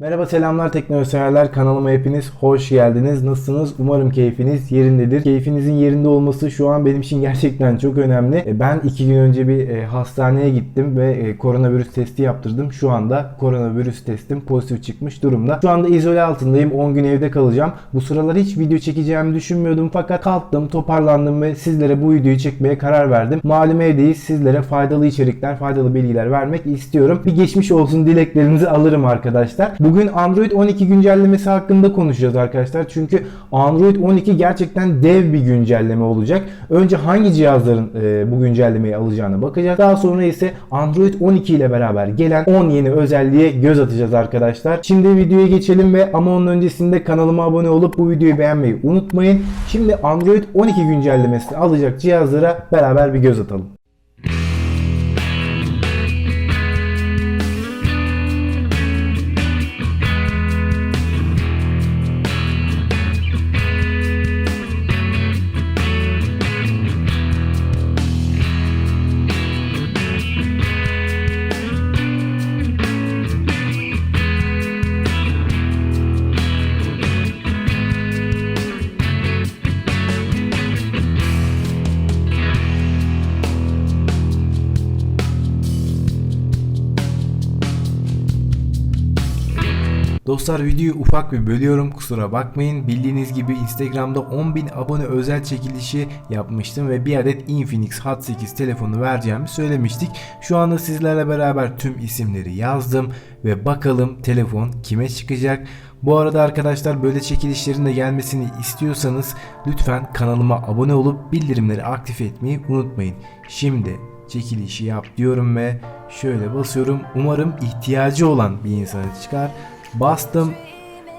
Merhaba selamlar teknoloji severler kanalıma hepiniz hoş geldiniz. Nasılsınız? Umarım keyfiniz yerindedir. Keyfinizin yerinde olması şu an benim için gerçekten çok önemli. E, Ben iki gün önce bir e, hastaneye gittim ve e, koronavirüs testi yaptırdım. Şu anda koronavirüs testim pozitif çıkmış durumda. Şu anda izole altındayım. 10 gün evde kalacağım. Bu sıralar hiç video çekeceğimi düşünmüyordum fakat kalktım, toparlandım ve sizlere bu videoyu çekmeye karar verdim. Malum evdeyiz. Sizlere faydalı içerikler, faydalı bilgiler vermek istiyorum. Bir geçmiş olsun dileklerinizi alırım arkadaşlar. Bugün Android 12 güncellemesi hakkında konuşacağız arkadaşlar. Çünkü Android 12 gerçekten dev bir güncelleme olacak. Önce hangi cihazların e, bu güncellemeyi alacağına bakacağız. Daha sonra ise Android 12 ile beraber gelen 10 yeni özelliğe göz atacağız arkadaşlar. Şimdi videoya geçelim ve ama onun öncesinde kanalıma abone olup bu videoyu beğenmeyi unutmayın. Şimdi Android 12 güncellemesini alacak cihazlara beraber bir göz atalım. Dostlar videoyu ufak bir bölüyorum kusura bakmayın. Bildiğiniz gibi Instagram'da 10.000 abone özel çekilişi yapmıştım ve bir adet Infinix Hot 8 telefonu vereceğimi söylemiştik. Şu anda sizlerle beraber tüm isimleri yazdım ve bakalım telefon kime çıkacak. Bu arada arkadaşlar böyle çekilişlerin de gelmesini istiyorsanız lütfen kanalıma abone olup bildirimleri aktif etmeyi unutmayın. Şimdi çekilişi yap diyorum ve şöyle basıyorum. Umarım ihtiyacı olan bir insana çıkar. Bastım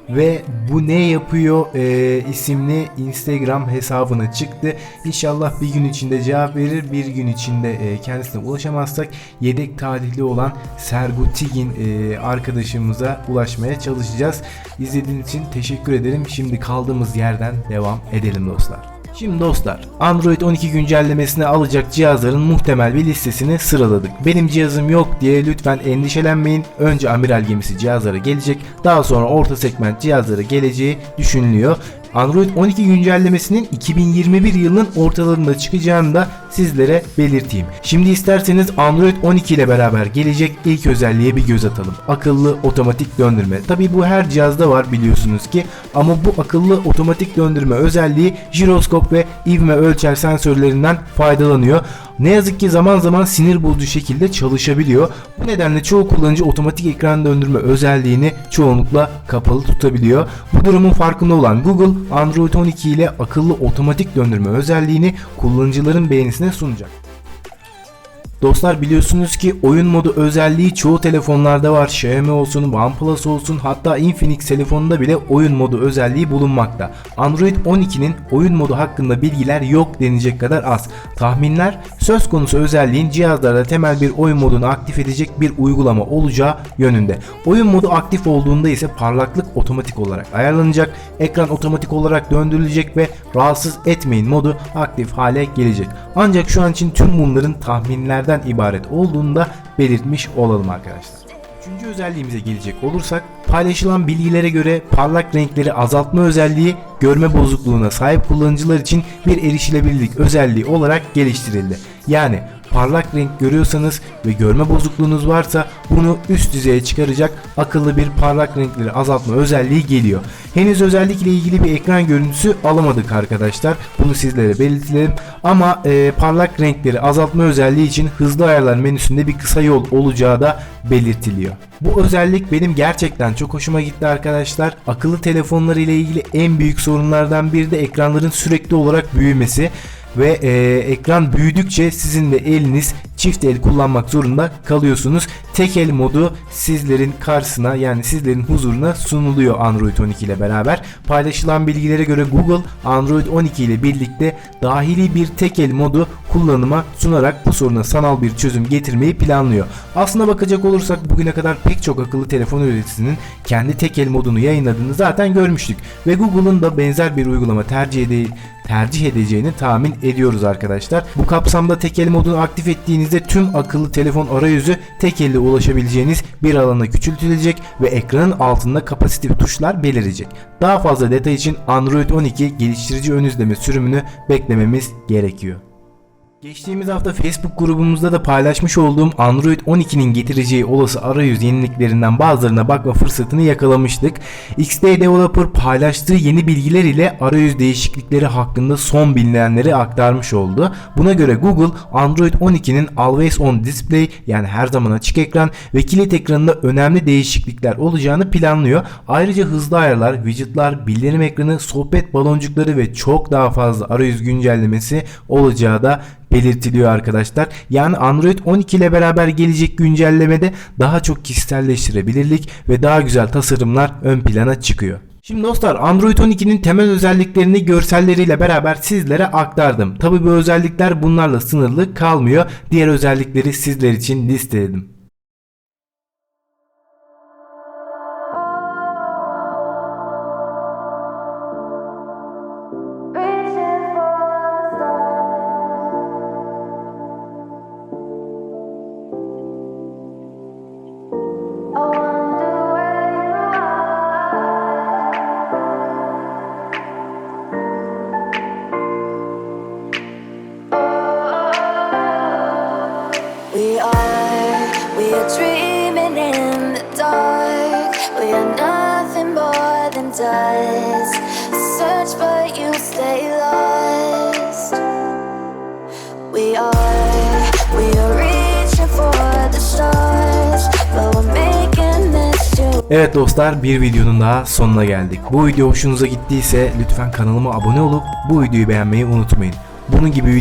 ve bu ne yapıyor e, isimli Instagram hesabına çıktı. İnşallah bir gün içinde cevap verir. Bir gün içinde e, kendisine ulaşamazsak yedek talihli olan Sergu Tigin e, arkadaşımıza ulaşmaya çalışacağız. İzlediğiniz için teşekkür ederim. Şimdi kaldığımız yerden devam edelim dostlar. Şimdi dostlar Android 12 güncellemesini alacak cihazların muhtemel bir listesini sıraladık. Benim cihazım yok diye lütfen endişelenmeyin. Önce amiral gemisi cihazları gelecek. Daha sonra orta segment cihazları geleceği düşünülüyor. Android 12 güncellemesinin 2021 yılının ortalarında çıkacağını da sizlere belirteyim. Şimdi isterseniz Android 12 ile beraber gelecek ilk özelliğe bir göz atalım. Akıllı otomatik döndürme. Tabi bu her cihazda var biliyorsunuz ki ama bu akıllı otomatik döndürme özelliği jiroskop ve ivme ölçer sensörlerinden faydalanıyor. Ne yazık ki zaman zaman sinir bozucu şekilde çalışabiliyor. Bu nedenle çoğu kullanıcı otomatik ekran döndürme özelliğini çoğunlukla kapalı tutabiliyor. Bu durumun farkında olan Google Android 12 ile akıllı otomatik döndürme özelliğini kullanıcıların beğenisine sunacak. Dostlar biliyorsunuz ki oyun modu özelliği çoğu telefonlarda var. Xiaomi olsun, OnePlus olsun hatta Infinix telefonunda bile oyun modu özelliği bulunmakta. Android 12'nin oyun modu hakkında bilgiler yok denecek kadar az. Tahminler söz konusu özelliğin cihazlarda temel bir oyun modunu aktif edecek bir uygulama olacağı yönünde. Oyun modu aktif olduğunda ise parlaklık otomatik olarak ayarlanacak, ekran otomatik olarak döndürülecek ve rahatsız etmeyin modu aktif hale gelecek. Ancak şu an için tüm bunların tahminlerden ibaret olduğunu da belirtmiş olalım arkadaşlar. Üçüncü özelliğimize gelecek olursak paylaşılan bilgilere göre parlak renkleri azaltma özelliği görme bozukluğuna sahip kullanıcılar için bir erişilebilirlik özelliği olarak geliştirildi. Yani parlak renk görüyorsanız ve görme bozukluğunuz varsa bunu üst düzeye çıkaracak akıllı bir parlak renkleri azaltma özelliği geliyor. Henüz özellikle ilgili bir ekran görüntüsü alamadık arkadaşlar. Bunu sizlere belirtelim. Ama e, parlak renkleri azaltma özelliği için hızlı ayarlar menüsünde bir kısa yol olacağı da belirtiliyor. Bu özellik benim gerçekten çok hoşuma gitti arkadaşlar. Akıllı telefonlar ile ilgili en büyük sorunlardan biri de ekranların sürekli olarak büyümesi ve e, ekran büyüdükçe sizin de eliniz çift el kullanmak zorunda kalıyorsunuz. Tek el modu sizlerin karşısına yani sizlerin huzuruna sunuluyor Android 12 ile beraber. Paylaşılan bilgilere göre Google Android 12 ile birlikte dahili bir tek el modu kullanıma sunarak bu soruna sanal bir çözüm getirmeyi planlıyor. Aslına bakacak olursak bugüne kadar pek çok akıllı telefon üreticisinin kendi tek el modunu yayınladığını zaten görmüştük ve Google'un da benzer bir uygulama tercih ede tercih edeceğini tahmin ediyoruz arkadaşlar. Bu kapsamda tek el modunu aktif ettiğinizde tüm akıllı telefon arayüzü tek ulaşabileceğiniz bir alana küçültülecek ve ekranın altında kapasitif tuşlar belirecek. Daha fazla detay için Android 12 geliştirici ön izleme sürümünü beklememiz gerekiyor. Geçtiğimiz hafta Facebook grubumuzda da paylaşmış olduğum Android 12'nin getireceği olası arayüz yeniliklerinden bazılarına bakma fırsatını yakalamıştık. XD Developer paylaştığı yeni bilgiler ile arayüz değişiklikleri hakkında son bilinenleri aktarmış oldu. Buna göre Google Android 12'nin Always On Display yani her zaman açık ekran ve kilit ekranında önemli değişiklikler olacağını planlıyor. Ayrıca hızlı ayarlar, widgetlar, bildirim ekranı, sohbet baloncukları ve çok daha fazla arayüz güncellemesi olacağı da belirtiliyor arkadaşlar. Yani Android 12 ile beraber gelecek güncellemede daha çok kişiselleştirebilirlik ve daha güzel tasarımlar ön plana çıkıyor. Şimdi dostlar Android 12'nin temel özelliklerini görselleriyle beraber sizlere aktardım. Tabi bu özellikler bunlarla sınırlı kalmıyor. Diğer özellikleri sizler için listeledim. Dust. Search, but you stay lost. We are, we are reaching for the stars, but we're making this too. Evet dostlar bir videonun daha sonuna geldik. Bu video hoşunuza gittiyse lütfen kanalıma abone olup bu videoyu beğenmeyi unutmayın. Bunun gibi videolar